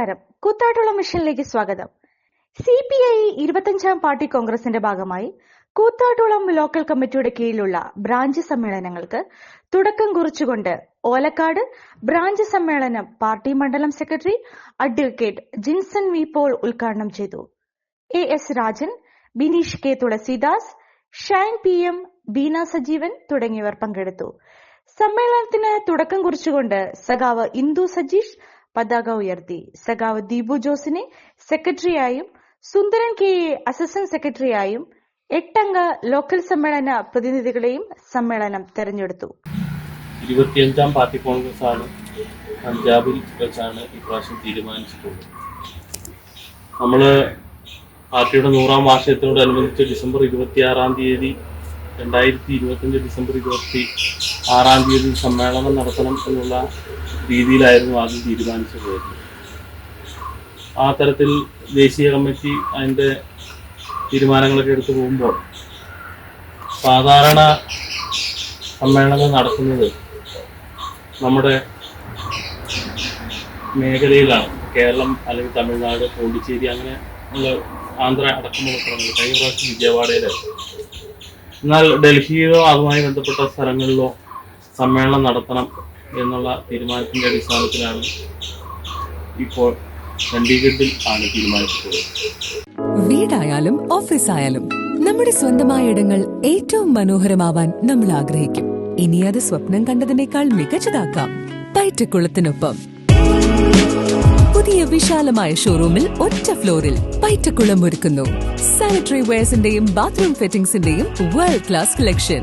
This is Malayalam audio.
നമസ്കാരം. കൂത്താട്ടുള്ള മിഷനിലേക്ക് സ്വാഗതം. സി പി ഐ ഇരുപത്തഞ്ചാം പാർട്ടി കോൺഗ്രസിന്റെ ഭാഗമായി കൂത്താട്ടുളം ലോക്കൽ കമ്മിറ്റിയുടെ കീഴിലുള്ള ബ്രാഞ്ച് സമ്മേളനങ്ങൾക്ക് തുടക്കം കുറിച്ചുകൊണ്ട് ഓലക്കാട് ബ്രാഞ്ച് സമ്മേളനം പാർട്ടി മണ്ഡലം secretary advocate Jinson V Paul ഉദ്ഘാടനം ചെയ്തു. A S Rajan Bineesh K Thulasidas Shine P M Beena Sajeevan തുടങ്ങിയവർ പങ്കെടുത്തു. സമ്മേളനത്തിന് തുടക്കം കുറിച്ചുകൊണ്ട് സഖാവ് ഇന്ദു സജീഷ് പതാക ഉയർത്തി. സഖാവ് ദീപു ജോസിനെ സെക്രട്ടറിയായും സുന്ദരൻ കെ എ അസിസ്റ്റന്റ് സെക്രട്ടറിയായും എട്ടംഗ ലോക്കൽ സമ്മേളന പ്രതിനിധികളെയും സമ്മേളനം തെരഞ്ഞെടുത്തു. ഇരുപത്തിയഞ്ചാം പാർട്ടി കോൺഗ്രസ് ആണ് പഞ്ചാബിൽ വെച്ചാണ് ഇപ്രാവശ്യം തീരുമാനിച്ചിട്ടുള്ളത്. നമ്മൾ പാർട്ടിയുടെ നൂറാം വാർഷികത്തിനോടനുബന്ധിച്ച് ഡിസംബർ ഇരുപത്തിയാറാം തീയതി രണ്ടായിരത്തി ഇരുപത്തഞ്ച് ഡിസംബർ ഇരുപത്തി ആറാം തീയതി സമ്മേളനം നടത്തണം എന്നുള്ള രീതിയിലായിരുന്നു ആദ്യം തീരുമാനിച്ചു പോയത് ആ തരത്തിൽ ദേശീയ കമ്മിറ്റി അതിന്റെ തീരുമാനങ്ങളൊക്കെ എടുത്തു പോകുമ്പോൾ സാധാരണ സമ്മേളനം നടത്തുന്നത് നമ്മുടെ മേഖലയിലാണ്. കേരളം അല്ലെങ്കിൽ തമിഴ്നാട് പോണ്ടിച്ചേരി അങ്ങനെ ഉള്ള ആന്ധ്ര അടക്കമുള്ള സ്ഥലങ്ങൾ കഴിഞ്ഞ പ്രാവശ്യം വിജയവാഡയിലായിരുന്നു. എന്നാൽ ഡൽഹിയിലോ അതുമായി ബന്ധപ്പെട്ട സ്ഥലങ്ങളിലോ സമ്മേളനം നടത്തണം എന്നുള്ള തീരുമാനത്തിന്റെ അടിസ്ഥാനത്തിലാണ് ഇപ്പോൾ ചണ്ഡീഗഡിൽ ആണ് തീരുമാനിച്ചത്. വീടായാലും ഓഫീസായാലും നമ്മുടെ സ്വന്തമായ ഇടങ്ങൾ ഏറ്റവും മനോഹരമാവാൻ നമ്മൾ ആഗ്രഹിക്കും. ഇനി അത് സ്വപ്നം കണ്ടതിനേക്കാൾ മികച്ചതാക്കാം. പയറ്റക്കുളത്തിനൊപ്പം പുതിയ വിശാലമായ ഷോറൂമിൽ ഒറ്റ ഫ്ലോറിൽ പയറ്റക്കുളം ഒരുക്കുന്നു. സാനിറ്ററി വെയർസിന്റെയും ബാത്റൂം ഫിറ്റിംഗ്സിന്റെയും വേൾഡ് ക്ലാസ് കളക്ഷൻ